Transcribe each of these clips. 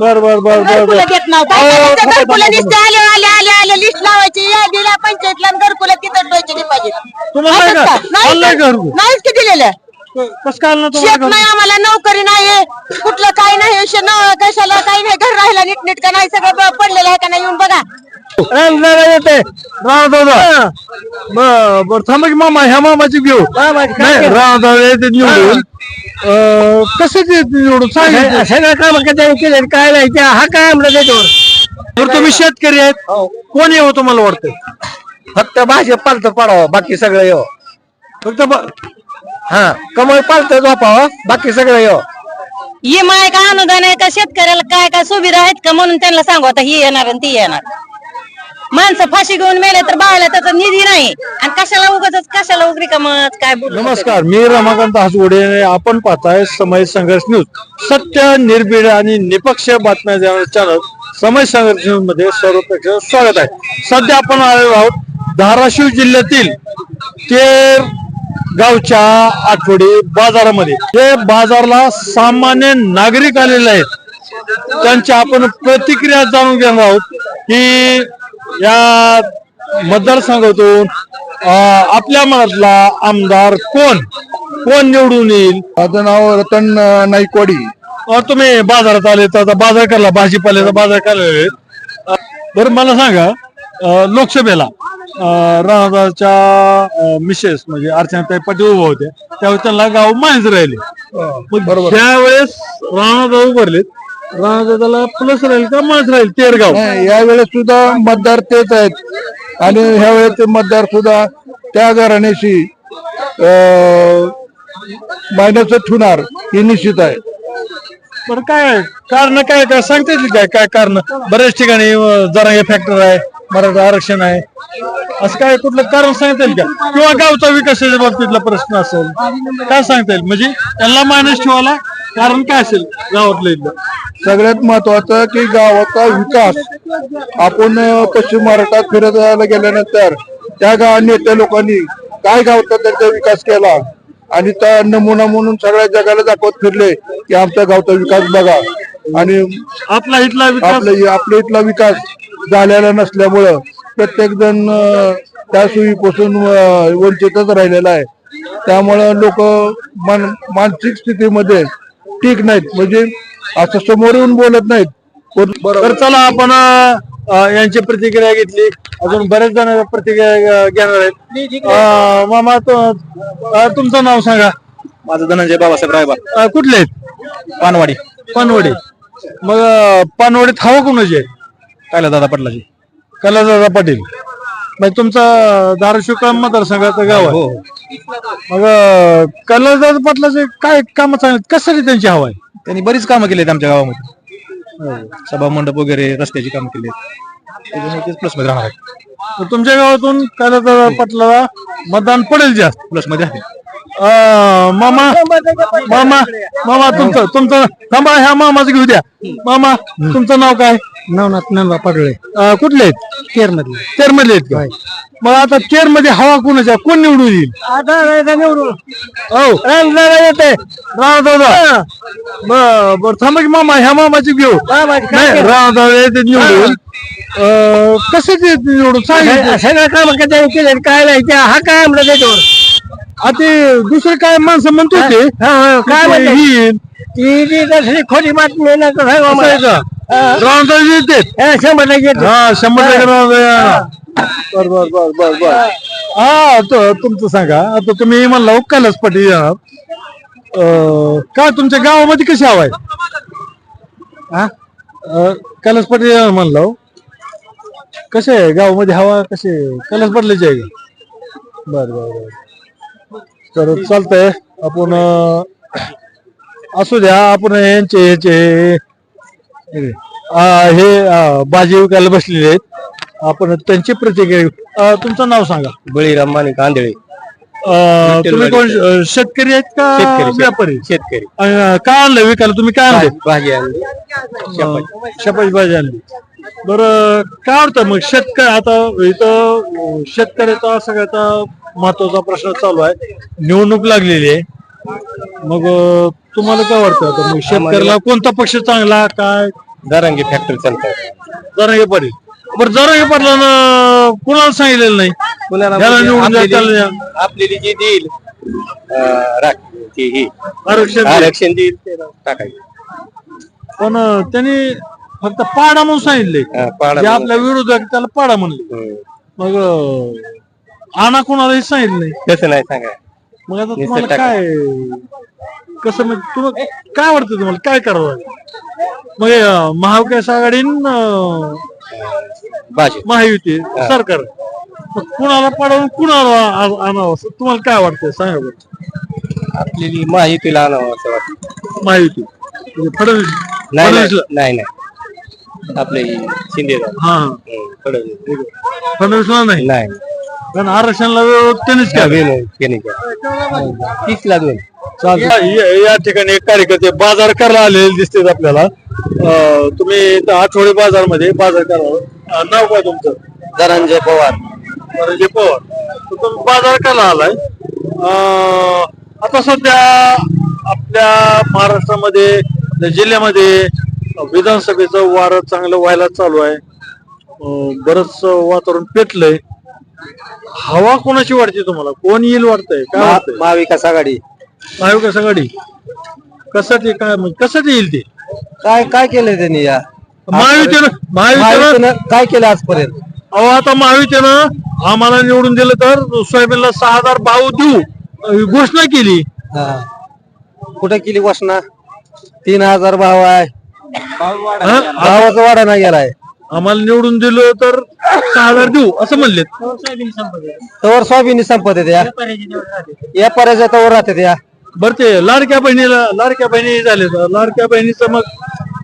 बर बर बर बर घरकुलं देत घरकुलं आले आले आले आले लिस्ट लावायची. यादीला पंचायतला आणि घरकुलं तिथं द्यायचे डिपॉझिट. तुम्हाला नाही का? आणलंय घरकुल? नाहीच की दिलेलं. कसं काय आणलं शेत तुम्हाला नाही आम्हाला नोकरी नाही कुठलं काही नाही शे- न- कशाला काही नाही. घर राहिला नीट का नाही. सगळं ब- पडलेलं आहे का नाही? येऊन बघा. येते. राव दादा बर बर थांबा की मामा ह्या मामाची घेऊ. नाही राव दादा येते निवडून. अं, कसं ते निवडून सांगितलं? सगळं काम कधी केले काय नाही ते हा काय आमला त्याच्यावर? तर तुम्ही शेतकरी आहेत. कोण येऊ तुम्हाला वाटतं? फक्त भाजी पालत पडावं बाकी सगळं येऊ फक्त ब- हा कमळ पालत झोपावं बाकी सगळं येऊ ही माय का अनुदान आहे का शेतकऱ्याला काय काय सुविधा आहेत का म्हणून त्यांना सांगू आता ही येणार आणि ती येणार. माणसं फाशी घेऊन मेले तर बाळाला त्याचा निधी नाही. आणि कशाला उगाच कशाला उगरी कमत काय बोलू नमस्कार मी रमाकांत हसगोडे आपण पाहताय समय संघर्ष न्यूज. सत्य निर्भीड आणि निपक्ष बातम्या देणारे चॅनल समय संघर्ष न्यूजमध्ये सर्वप्रथम स्वागत आहे. सध्या आपण आलेलो आहोत धाराशिव जिल्ह्यातील तेर गावच्या आठवडी बाजारामध्ये. हे बाजारला सामान्य नागरिक आलेले आहेत. त्यांच्या आपण प्रतिक्रिया जाणून घेणार आहोत की या मतदारसंघातून आपल्या मनातला आमदार कोण? कोण निवडून येईल? माझं नाव रतन नाईकवाडी. तुम्ही बाजारात आले तर आता बाजार करला भाजीपाल्याचा बाजार करायला. बरं मला सांगा लोकसभेला राणाच्या मिसेस म्हणजे अर्चनाताई पाटील उभा होत्या त्यावेळेस त्यांना गाव माहीत राहिले. त्यावेळेस राणादा उभारलेत राणादाला प्लस राहील का माहीत राहील? तेरगाव. यावेळेस सुद्धा मतदार तेच आहेत. आणि ह्या वेळेस ते मतदार सुद्धा त्या घराण्याशी मायनस ठेवणार हे निश्चित आहे. बरं काय कारण काय काय सांगता येतील काय? काय कारण? बऱ्याच ठिकाणी जरा हे फॅक्टर आहे मराठा आरक्षण आहे. असं काय कुठलं कारण सांगता येईल का? किंवा गावचा विकासाच्या बाबतीतला प्रश्न असेल काय सांगता येईल? म्हणजे त्यांना मायनस ठेवायला कारण काय असेल? गावातलं इथलं. सगळ्यात महत्वाचं की गावाचा विकास. आपण पश्चिम महाराष्ट्रात फिरत जायला गेल्यानंतर त्या गाव नेत्या लोकांनी काय गावचा त्यांचा विकास केला? आणि त्या नमुना म्हणून सगळ्या जगाला दाखवत फिरले की आमच्या गावचा विकास बघा. आणि आपला इथला विकास आपल्या आपल्या इथला विकास झालेला नसल्यामुळं प्रत्येक जण अं, त्या सोयीपासून अं, वंचितच राहिलेला आहे. त्यामुळं लोक मन मानसिक स्थितीमध्ये ठीक नाहीत. म्हणजे असं समोर येऊन बोलत नाहीत. पण- तर चला आपण यांची प्रतिक्रिया घेतली. अजून बरेच जण प्रतिक्रिया घेणार आहेत. अं, मामा तुमचं नाव सांगा. माझं धनंजय बाबासाहेब रायबा कुठले आहेत? पानवाडी. पानवडी. मग पानवडीत हवा कोणाची आहे? कायला दादा पडलाजी कलादादा पाटील. म्हणजे तुमचा धाराशिव कळम मतदारसंघाचं गाव आहे. मग अं, कलादादा पाटलाचे काय काम सांगितलं कशासाठी त्यांची हवा आहे? त्यांनी बरीच कामं केली आहेत आमच्या गावामध्ये. सभा मंडप वगैरे रस्त्याची कामं केली त्याच्यामुळे तेच प्लसमध्ये राहणार आहे तर तुमच्या गावातून कलादादा पाटलाला मतदान पडेल जास्त. प्लसमध्ये आहे. मामा मामा मामा तुमचं तुमचं थांबा ह्या मामाचं घेऊ द्या मामा तुमचं नाव काय नवनाथ नंदा पडळे अं, कुठले आहेत केर मधले केरमध्ये आहेत का मग आता केरमध्ये हवा कोणाच्या कोण निवडून येईल आता निवडून हो येते राव दादा बर बर थांबा की मामा ह्या मामाची घेऊ नाही राव दादा येते निवडून अं, कसं ते निवडून सांगितलं सगळं काम केले काय नाही ते हा काय आमला त्याच्यावर आ ते दुसरे काय माणसं म्हणतो ते? काय ती ती तसली खोटी बातमी तर सांगा असं आहे मला. का राव दादा येते हा, शंभर टक्के येते. हा शंभर टक्के बर बर बर बर बर. हा तो तुमचं सांगा. आता तुम्ही म्हणला हो कैलास पाटील येणार अं, काय तुमच्या गावामध्ये कशी हवा आहे? हा? अं, कैलास पाटील येणार म्हणलं हो. कसे आहे? गावामध्ये हवा कसे कैलास पाटलाची आहे का? बर बर बर. तर चालतंय. आपण असू द्या आपण यांचे ह्याचे अं, हे भाजी विकायला बसलेले आहेत. आपण त्यांची प्रतिक्रिया घेऊ. अं, तुमचं नाव सांगा. बळीराम आंधळे अं, तुम्ही कोण शेतकरी आहेत का शेतकरी व्यापारी? शेतकरी. अं, काय आणलं विकायला? तुम्ही काय आणले? भाजी आणली. शपाची. भाजी आणली. बरं काय वाटतं मग शेतकरी आता इथं अं, शेतकऱ्याचा सगळ्याचा महत्त्वाचा प्रश्न चालू आहे. निवडणूक लागलेली आहे. मग अं, तुम्हाला काय वाटतं? आता मग शेतकऱ्याला कोणता पक्ष चांगला काय? दरंगी फॅक्टरी चालतात जरांगे पाटील. बरं जरांगे पाटलानं कुणाला सांगितलेलं नाही? याला निवडून द्या, आपलेली- त्याला द्या. आपलेली जी देईल अं, राख ती ही. आरक्षण देईल ते टाकायचं. पण अं, त्यांनी फक्त पाडा म्हणून सांगितले. हा, पाडा जे म्हणून. आपल्या विरोधात त्याला पाडा म्हणले. मग अं, आणा कोणालाही सांगितलं नाही. तसं नाही सांगा. मग आता तुम्हाला टाका. काय? कसं म्हणजे तुम्हाला काय वाटतं तुम्हाला? काय करावं? मग अं, महाविकास आघाडी न, अं, भाजी महायुती सरकार. मग कुणाला पाडवून कुणाला आ- आणावं असं तुम्हाला काय वाटतंय सांगा बरं. आपलेली माहितीला आणावं असं वाटतं. महायुती. म्हणजे फडणवीस नाही फडणवीसला? नाही नाही. नाही. आपले शिंदे. हा हा. फडणवीस. फडणवीसला नाही? नाही. कारण आरक्षणाला त्यांनीच केला. नवीन केली. का? तीसला दोन. चालतं. या या ठिकाणी एक कार्यकर्ते बाजार करायला आलेले दिसतात आपल्याला. अं, तुम्ही इथं आठवडे बाजारमध्ये बाजार करा नाव काय तुमचं? धनंजय पवार. धनंजय पवार. तर तुम्ही बाजार करायला आलाय. अं, आता सध्या आपल्या महाराष्ट्रामध्ये आपल्या जिल्ह्यामध्ये विधानसभेचं वारं चांगलं व्हायला चालू आहे. बरंच वातावरण पेटलंय. हवा कोणाची वाटते तुम्हाला? कोण येईल वाटतंय काय वाटतंय महाविकास आघाडी. महाविकास आघाडी. कशासाठी काय म्हणजे कशासाठी येईल ते? काय काय केलंय त्यांनी या? महायुतीनं महायुतीनं काय केलं आजपर्यंत? अहो आता महायुतीनं आम्हाला निवडून दिलं तर सोयाबीनला सहा हजार भाव देऊ. ही घोषणा केली. कुठे केली घोषणा? तीन हजार भाव आहे. हा? भावाचा वाढा नाही गेलाय. आम्हाला निवडून दिलं तर सहा हजार देऊ असं म्हणलेत. तवर सोयाबीन संपत आहेत या. या पर्याय तवर राहतात या. बरं ते लाडक्या बहिणीला लाडक्या बहिणी झाले लाडक्या बहिणीचं मग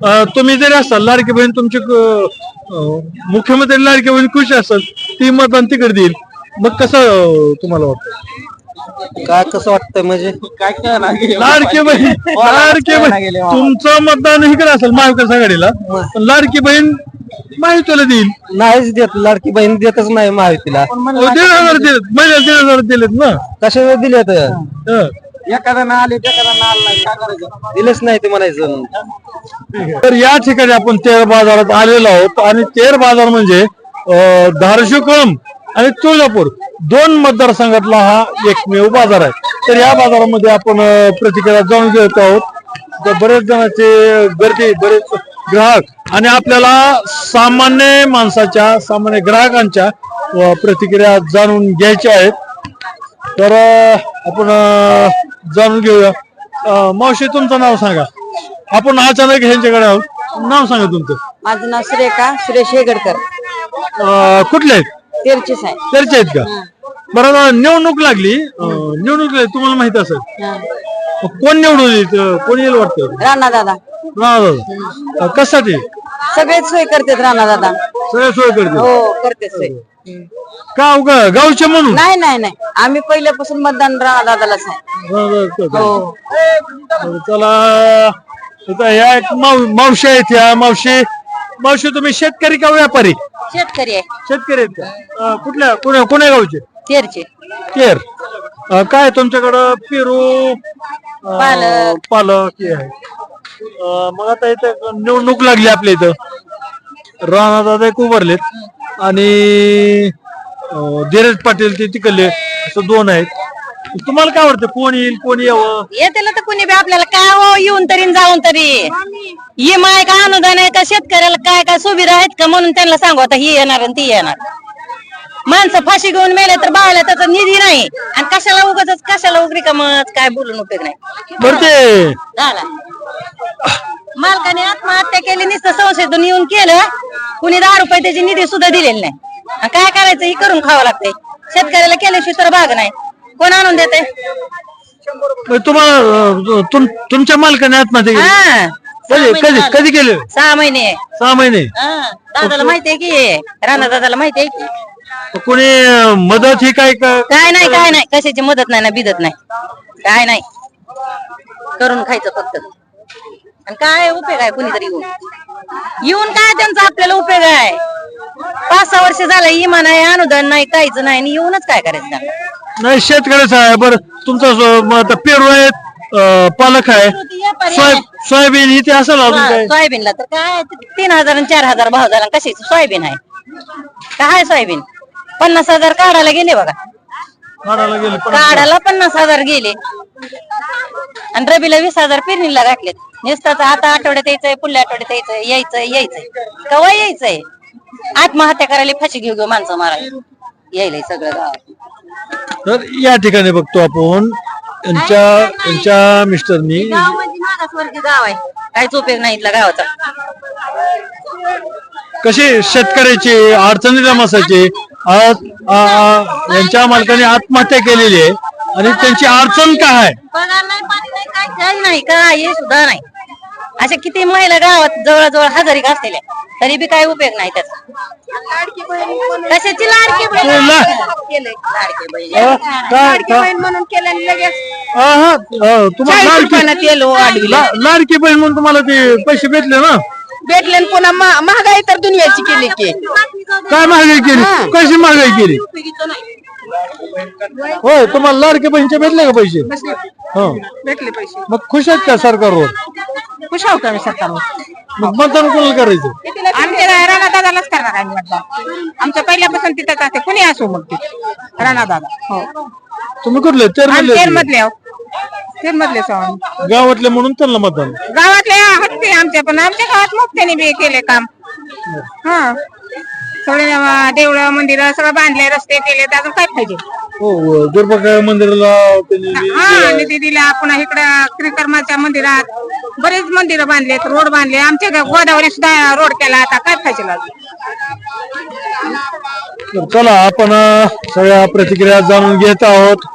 अं, तुम्ही जरी असाल लाडकी बहीण तुमची अं, मुख्यमंत्री लाडकी बहीण खुश असेल ती मतदान तिकडे देईल. मग कसं अं, तुम्हाला वाटतं? काय कसं वाटतंय म्हणजे? काय लाडकी बहीण लाडकी बहीण तुमचं मतदान इकडे असेल महाविकास आघाडीला पण लाडकी बहीण माहितीला देईल. नाहीच देत. लाडकी बहीण देतच नाही महायुतीला अहो, दीड हजार दिलेत महिन्याला दीड हजार दिलेत ना. कशा दिले तर हं. एखादा आले एखादा दिलेच नाही ते म्हणायचं. तर या ठिकाणी आपण तेर बाजारात आलेलो आहोत. आणि तेर बाजार म्हणजे अं, धाराशिव आणि तुळजापूर. दोन मतदारसंघातला हा एकमेव बाजार आहे. तर या बाजारामध्ये आपण अं, प्रतिक्रिया जाणून घेत आहोत. तर बरेच जणांचे गर्दी बरेच ग्राहक आणि आपल्याला सामान्य माणसाच्या सामान्य ग्राहकांच्या प्रतिक्रिया जाणून घ्यायच्या आहेत. तर आपण जाणून घेऊया. मावशी तुमचं नाव सांगा. आपण अचानक ह्यांच्याकडे आहोत. नाव सांगा तुमचं. माझं नाव सुरेखा सुरेश हेगडकर. कुठले आहेत? तेरचीच आहे. चर्चा आहेत का? बरं निवडणूक लागली. निवडणूक लागली. तुम्हाला माहीत असेल. मग कोण निवडून येईल? अं, कोण येईल वाटतं? राणा दादा. राणा दादा. कशासाठी? सगळेच सोय करतात राणा दादा. सगळ्या सोय करते हो करते सोय. गाव गा- गावचे म्हणून? नाही नाही नाही. आम्ही पहिल्यापासून मतदान राणा दादालाच आहे. हो. तर चला. आता ह्या एक माव- मावशी आहेत ह्या मावशी. मावशी तुम्ही शेतकरी का व्यापारी? शेतकरी आहे. शेतकरी आहेत का? अं, कुठल्या कोण्या कोण्या गावचे? तेरचे केर. अं, काय तुमच्याकडं पेरू अं, पालक. पालक हे आहे. अं, मग आता इथं निवडणूक लागली आपल्या इथं. राणा दादा एक उभारलेत. आणि अं, धीरज पाटील ते तिकडले. असं दोन आहेत. तुम्हाला काय वाटतं कोण येईल कोण यावं? येते तर कुणी बी आपल्याला. काय हो येऊन तरी न जाऊन तरी. इमा आहे का अनुदान आहे का शेतकऱ्याला? काय काय सुविधा आहेत का? म्हणून त्यांना सांगू आता ही येणार आणि ती येणार. माणसं फाशी घेऊन मेले तर बाळाला त्याचा निधी नाही. आणि कशाला उगाच कशाला उगरी का मग काय बोलून उपयोग नाही. बरं ते झाला. मालकाने आत्महत्या केली नुसतं संशोधन येऊन केलं. कुणी दहा रुपये त्याची निधी सुद्धा दिलेली नाही. आणि काय करायचं? ही करून खावं लागतंय. शेतकऱ्याला केल्याशिवाय तर भाग नाही. कोण आणून देते मग तुम्हाला अं, तुम- तुमच्या मालकाने आत्महत्या केली. हा. कधी कधी कधी केले? सहा महिने. सहा महिने. हा, दादाला माहितीये की राणा दादाला माहितीये की? कोणी मदत ही काय का काय नाही काय नाही. कशाची मदत नाही ना बिदत नाही. काय नाही. करून खायचं फक्त. आणि काय उपयोग आहे कुणीतरी येऊन? येऊन काय त्यांचा आपल्याला उपयोग आहे? पाच सहा वर्ष झालं इमान आहे अनुदान नाही काहीच नाही आणि येऊनच काय करायचं त्यांना? नाही शेतकऱ्याचं आहे. बरं तुमचं स- मग आता पेरू आहेत अं, पालक आहे सोया- सोयाबीन इथे असेल अजून काय सोयाबीनला तर काय? तीन हजार आणि चार हजार भाव झाला. कशी सोयाबीन आहे. काय सोयाबीन? पन्नास हजार काढायला गेले बघा. काढायला गेले पण काढायला पन्नास हजार गेले. आणि रबीला वीस हजार पेरणीला घातलेत. नुसताच आता आठवड्यात यायचंय पुढल्या आठवड्यात यायचंय यायचंय यायचंय. कवा यायचंय? आत्महत्या करायला फाशी घेऊ घेऊ माणसं मारायला. यायलंय सगळं गावात. तर या ठिकाणी बघतो आपण यांच्या यांच्या मिस्टरनी. गाव म्हणजे मागासवर्गीय गाव आहे. काहीच उपयोग नाही इथला गावाचा. कशी शेतकऱ्याची अडचणी रमासायची? यांच्या मालकाने आत्महत्या केलेली आहे. आणि त्यांची अडचण काय आहे? पगार नाही पाणी नाही काय काही नाही काय हे सुद्धा नाही अशा किती महिला गावात जवळजवळ हजारिक असलेल्या तरी बी काय उपयोग नाही त्याचा. कशाची लाडकी बहीण म्हणून केलं लगेच तुम्हाला लाडकी बहीण म्हणून तुम्हाला ते पैसे भेटले ना? भेटले आणि पुन्हा मा- महागाई तर दुनियाची केली की. काय महागाई केली? कशी महागाई केली? होय तुम्हाला लाडके बहिणीचे भेटले का पैसे? हा. भेटले पैसे. मग खुश आहेत का सरकारवर? खुश आहोत आम्ही सरकारवर. मग मतदान कोणाला करायचं? आमच्या राणा दादालाच करणार आम्ही मतदान. आमच्या पहिल्यापासून तिथंच असते. कुणी असो मग ते? राणा दादा. हो. तुम्ही कुठले? तेर आम्ही तेर मधले आहो तेर मधले आहो गावातले म्हणून त्यांना मतदान. गावातले आहेत ते आमच्या पण आमच्या गावात मुक्त्याने बी केले काम. हा. सगळे देवळ मंदिर सगळं बांधले रस्ते केले अजून काय पाहिजे? हो दुर्बा मंदिराला त्यांनी हा निधी दिला पुन्हा इकडं त्रिकर्माच्या मंदिरात बरेच मंदिरं बांधलेत रोड बांधले आमच्या गा- गोदावरी सुद्धा रोड केला आता काय पाहिजे अजून? तर चला आपण अ, सगळ्या प्रतिक्रिया जाणून घेत आहोत.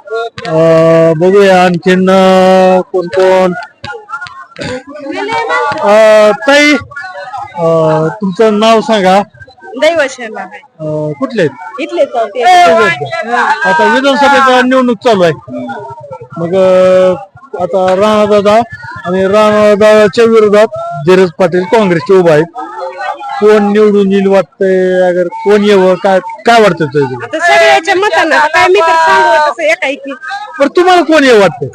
बघूया आणखीन कोण कोण? अ, ताई अ, तुमचं नाव सांगा. अ, कुठले आहेत? इथले आता विधानसभेचा निवडणूक चालू आहे. मग अ, आता राणा दादा आणि राणा दादाच्या विरोधात धीरज पाटील काँग्रेसचे उभा आहेत. कोण निवडून येईल वाटतंय? अगर कोण येवं काय काय वाटतं तुझं? आता सगळ्याच्या मतानं आता काय मी तर सांगू तसं एकाएकी. बरं तुम्हाला कोण येऊ वाटतंय?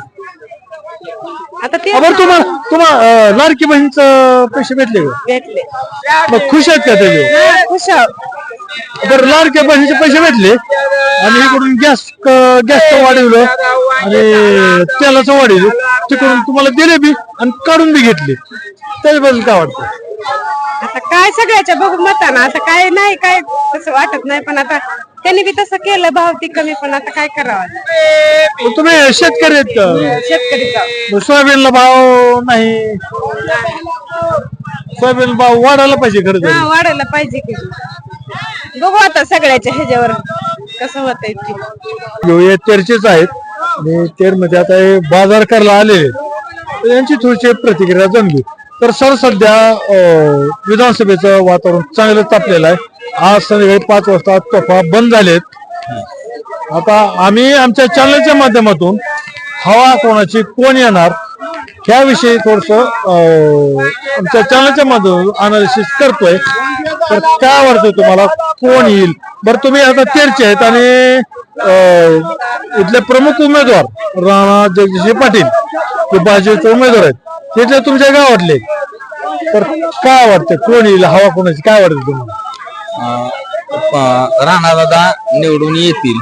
आता ते अ, बरं तुम्हाला तुम्हाला अ, लाडकी बहिणीचं पैसे भेटले का? भेटले. मग खुश आहेत का त्याचे खुश बरं लाडक्या बहिणीचे पैसे भेटले आणि इकडून गॅस गॅसचं वाढवलं आणि तेलाचं वाढवलं. तिकडून तुम्हाला दिले बी आणि काढून बी घेतले. त्याच्याबद्दल काय वाटतं? आता काय सगळ्याच्या बघू मताना आता काय नाही काय तसं वाटत नाही पण आता त्यांनी बी तसं केलं भाव ती कमी पण आता काय करावं? मग तुम्ही शेतकरी आहेत का? शेतकरीचा मग सोयाबीनला भाव नाही. सोयाबीन भाव वाढायला पाहिजे खरं तरी. हा वाढायला पाहिजे की. बघू आता सगळ्याच्या ह्याच्यावर कसं होतंय ते. हे चर्चेच आहेत. आणि तेरमध्ये आता हे बाजार करायला आलेले तर यांची थोडीशी प्रतिक्रिया जमली तर सर सध्या विधानसभेचं वातावरण चांगलं तापलेलं आहे. आज संध्याकाळी पाच वाजता तोफा बंद झालेत. आता आम्ही आमच्या चॅनलच्या माध्यमातून हवा कोणाची कोण येणार ह्याविषयी थोडस आमच्या चॅनलच्या माध्यमातून अनालिसिस करतोय. तर काय वाटतं तुम्हाला कोण येईल? बरं तुम्ही आता तेरचे आहेत आणि इथले प्रमुख उमेदवार राणा जगदीश पाटील हे भाजपचे उमेदवार आहेत. तिथले तुमच्या गावातले. तर काय वाटतं? कोण येईल? हवा कोणाची? काय वाटतं तुम्हाला? राणादादा निवडून येतील.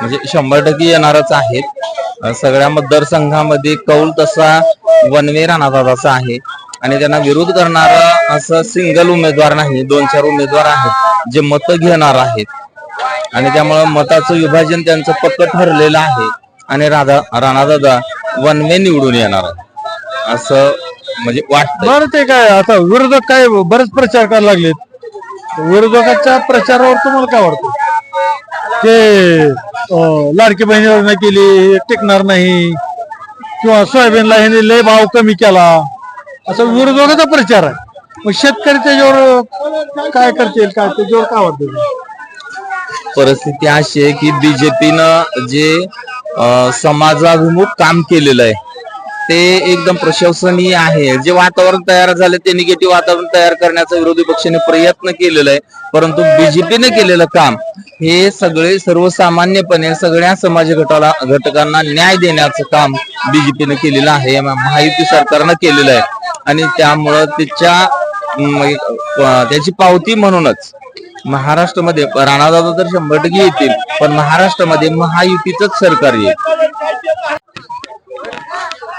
म्हणजे शंभर टक्के येणारच आहेत. सगळ्या मतदारसंघामध्ये कौल तसा वनवे राणादादाचा आहे. आणि त्यांना विरोध करणारा असं सिंगल उमेदवार नाही दोन चार उमेदवार आहेत जे मत घेणार आहेत. आणि त्यामुळं मताचं विभाजन त्यांचं पक्क ठरलेलं आहे. आणि राधा राणादादा वनवे निवडून येणार आहे असं म्हणजे वाटतं बरं ते काय आता विरोधक काय बरेच प्रचार करायला लागलेत. विरोधकाच्या प्रचारावर तुम्हाला काय वाटतं? ते अं, लाडकी बहिणी योजना केली हे टिकणार नाही किंवा सोयाबीनला ह्याने लय भाव कमी केला असं विरोधकाचा प्रचार आहे. मग शेतकरी त्याच्यावर काय करतील काय त्याच्यावर काय वाटतं? परिस्थिती अशी आहे की बीजेपीनं जे अं, समाजाभिमुख काम केलेलं आहे ते एकदम प्रशंसनीय आहे. जे वातावरण तयार झालं ते निगेटिव्ह वातावरण तयार करण्याचा विरोधी पक्षाने प्रयत्न केलेला आहे. परंतु बीजेपीने केलेलं काम हे सगळे सर्वसामान्यपणे सगळ्या समाज गटाला घटकांना न्याय देण्याचं काम बीजेपीने केलेलं आहे म- महायुती सरकारनं केलेलं आहे. आणि त्यामुळं त्याच्या त्याची पावती म्हणूनच महाराष्ट्रामध्ये राणादादा तर शंभर टक्के येतील पण महाराष्ट्रामध्ये महायुतीचंच सरकार येईल.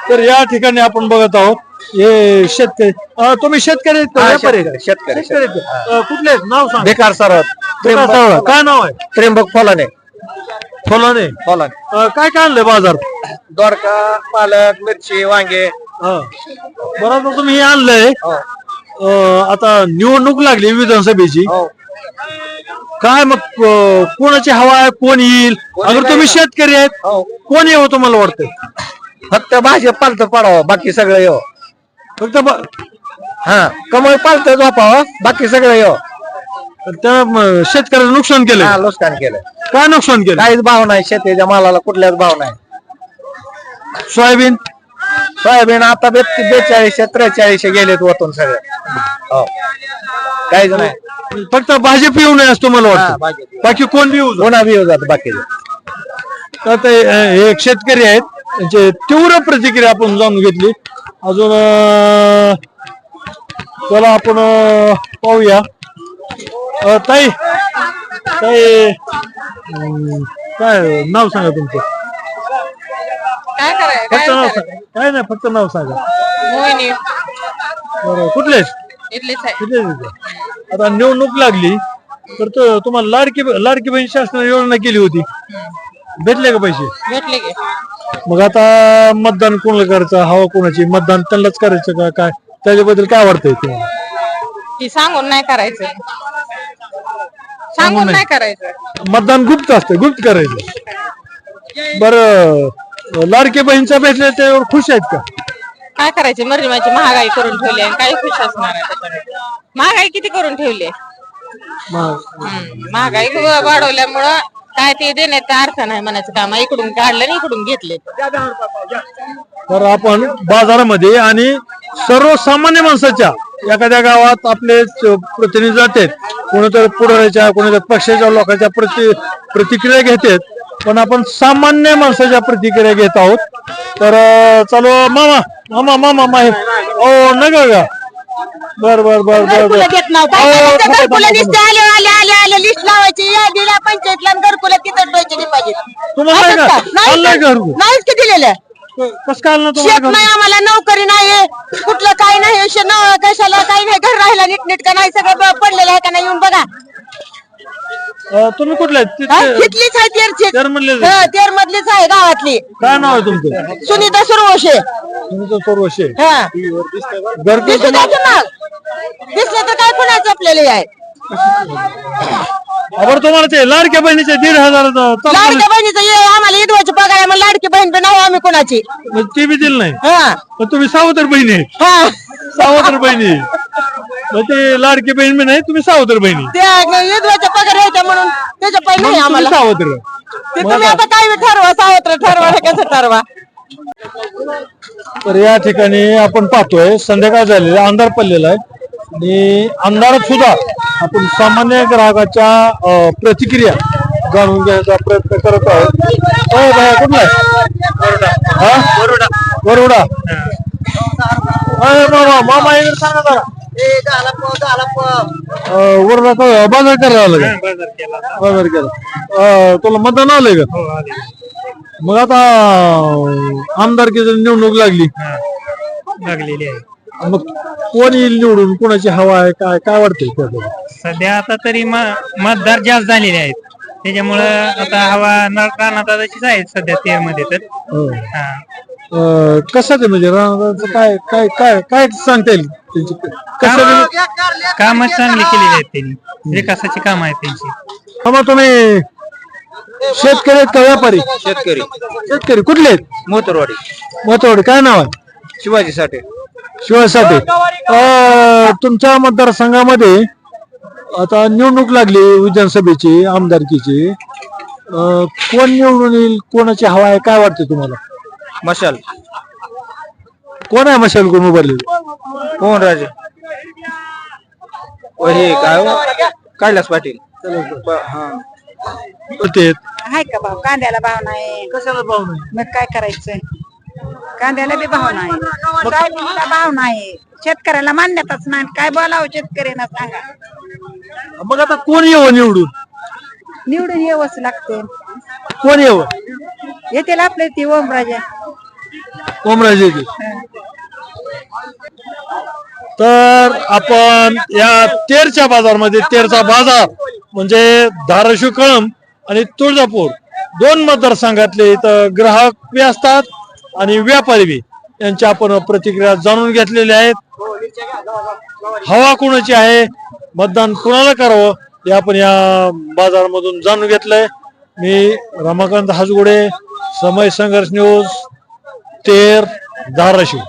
तर या ठिकाणी आपण बघत आहोत हे शेतकरी अं, तुम्ही शेतकरी आहेत का? व्यापारी आहेत? शेतकरी शेतकरी. आहेत का? अं, कुठले आहेत? नाव सांग. बेकार सावळा. काय नाव आहे? त्र्यंबक फलाने. फुलाने. फलाने. अं, काय काय आणलंय बाजार? दोडका पालक मिरची वांगे. हा. बरं आता तुम्ही हे आणलंय. अं, आता निवडणूक लागली विधानसभेची. काय मग अं, कोणाची हवा आहे? कोण येईल? अगर तुम्ही शेतकरी आहेत कोण येऊ तुम्हाला वाटतं फक्त भाजप पालत पडावं बाकी सगळं येऊ फक्त ब- हा कमळ पालत झोपावं बाकी सगळं येऊ त्या म, शेतकऱ्याचं नुकसान हा केलं नुकसान केलं काय नुकसान केलं काहीच भाव नाही शेतीच्या मालाला कुठल्याच भाव नाही. सोयाबीन? सोयाबीन आता बेचाळीसशे त्रेचाळीसशे गेलेत वतून सगळे. हो. काहीच नाही. फक्त भाजप येऊ नये असं तुम्हाला हा, वाटतं? भाजप. बाकी कोण बी येऊ. पुन्हा बी येऊ जात बाकी तर ते अं, हे एक शेतकरी आहेत त्यांची तीव्र प्रतिक्रिया आपण जाणून घेतली. अजून चला आपण पाहूया. ताई ताई काय नाव सांगा तुमचं? काय करायचं? फक्त नाव सांगा. काय नाही फक्त नाव सांगा. मोहिनी. बरं कुठले? इथलीच आहे. कुठले? आता निवडणूक लागली. तर तो- तुम्हाला लाडकी लाडकी बहीण शासनाने योजना केली होती. भेटले का पैसे? भेटले की. मग आता मतदान कोणाला करायचं? हवा कोणाची? मतदान त्यांनाच करायचं का काय? त्याच्याबद्दल काय वाटतंय तुम्हाला? ती सांगून नाही करायचं. सांगून नाही करायचं. मतदान गुप्त असतं गुप्त करायचं. बर लाडके बहीणचा भेटले त्यावर खुश आहेत का? काय करायचे? मर्जी माझी महागाई करून ठेवली आणि काय खुश असणार आहे त्याच्यामध्ये महागाई किती करून ठेवली? मग हम्म, महागाई वाढवल्यामुळं काय ते देण्याचा अर्थ नाही म्हणायचं काम. इकडून काढलं आणि इकडून घेतले. तर आपण बाजारामध्ये आणि सर्वसामान्य माणसाच्या एखाद्या गावात आपले प्रतिनिधी जातात. कोणीतरी पुढाऱ्याच्या कोणीतरी पक्षाच्या लोकांच्या प्रति प्रतिक्रिया घेतात. पण आपण सामान्य माणसाच्या प्रतिक्रिया घेत आहोत. तर चालू मामा मामा मामा माहे. ओ नग. बर बर बर बर थांबा. आले आले आले आले लिस्ट लावायची. यादीला पंचायतला आणि घरकुला तिथं तुम्हाला नाही का? आणलंय का? घरकुल? नाहीच की दिलेलं? कसं काय आलं ना शेत तुम्हाला नाही आम्हाला नोकरी नाही कुठलं काही नाही श- न- कशाला काही नाही? घर राहिला नीटनीट का नाही सगळं ब- पडलेलं आहे का नाही? येऊन बघा. अं, तुम्ही कुठले आहेत? हा, तिथे- इथलीच आहे तेरची तेरमधलेच? तेर मधलीच आहे गावातली. काय नाव आहे तुमचं? सुनीता सुरवशे. तुमचं सर्वशे. हा. घरकुल दिसू द्या की मग. दिसलं तर काय कुणाचं आपल्याला आहे? बरं तुम्हाला ते लाडक्या बहिणीचे दीड हजार लाडक्या बहिणीचं ये आम्हाला ईदवाची पगार आहे मग लाडकी बहीण पण नाही आम्ही कोणाची. ती बी दिली नाही. हा. तुम्ही सावतर बहिणी. आहे हा. सावतर बहिणी. आहे. मग ते लाडकी बहीण बी नाही तुम्ही सावतर बहिणी. त्या ईदवाच्या पगार यायच्या म्हणून त्याच्या पाय नाही तुम्ही आम्हाला. सावत्र. ते तुम्ही आता काय बी ठरवा सावत्र ठरवा हे कसं ठरवा? तर या ठिकाणी आपण पाहतोय संध्याकाळ झालेला आहे, अंधार पडलेला आहे. आणि अंधारात सुद्धा आपण सामान्य ग्राहकाच्या अं, प्रतिक्रिया जाणून घ्यायचा प्रयत्न करत आहोत. हो भाया कुठला आहे? हा? वरोडा. अरे मामा मामा इकडे सांगा जरा. बाजार करायला आलं का? बाजार केला. तुला मतदान आलंय का? मग आता आमदारकीची निवडणूक लागली. लागलेली आहे. मग कोण येईल निवडून? कोणाची हवा आहे? काय काय वाटतंय त्याबद्दल? सध्या आता तरी म- मतदार जास्त झालेले आहेत. त्याच्यामुळं आता हवा राणादादाचीच आहे सध्या तेरमध्ये तर. हो. हा. अं, कशाचं आहे म्हणजे राणादाचं काय काय काय काय सांगता येईल त्यांची? कामं चांगली केलेली आहेत त्यांनी. विकासाची काम आहेत त्यांची. मामा तुम्ही शेतकरी आहेत का व्यापारी? शेतकरी. शेतकरी. कुठले आहेत? मोतरवाडी. मतवाडी काय नाव आहे? शिवाजी साठे. शिवाय साठे. अं, तुमच्या मतदारसंघामध्ये आता निवडणूक लागली विधानसभेची आमदारकीची. अं, कोण निवडून येईल? कोणाची हवा आहे? काय वाटतं तुम्हाला? मशाल. कोण आहे मशाल कोण उभारले कोण राजे? हे काय हो? कैलास पाटील. ब- हा. आहे का भाव कांद्याला भाव नाही. कशाला भाव नाही? मग काय करायचंय कांद्याला बी भाव नाही. सोयाबीनला भाव? नाही. शेतकऱ्याला मान्यताच नाही. काय बोलावं शेतकऱ्यांना सांगा. मग आता कोण येऊ निवडून? निवडून येवच लागते कोण येऊ येतील आपले ती ओमराजा. ओमराजे तर आपण या तेरच्या बाजारमध्ये तेरचा बाजार म्हणजे धाराशिव कळंब आणि तुळजापूर. दोन मतदारसंघातले इथं ग्राहक बी असतात आणि व्यापारी बी. यांच्या आपण प्रतिक्रिया जाणून घेतलेल्या आहेत. हवा कोणाची आहे? मतदान कोणाला करावं? हे आपण या बाजारामधून जाणून घेतलंय. मी रमाकांत हाजगुडे समय संघर्ष न्यूज. तेर धाराशिव.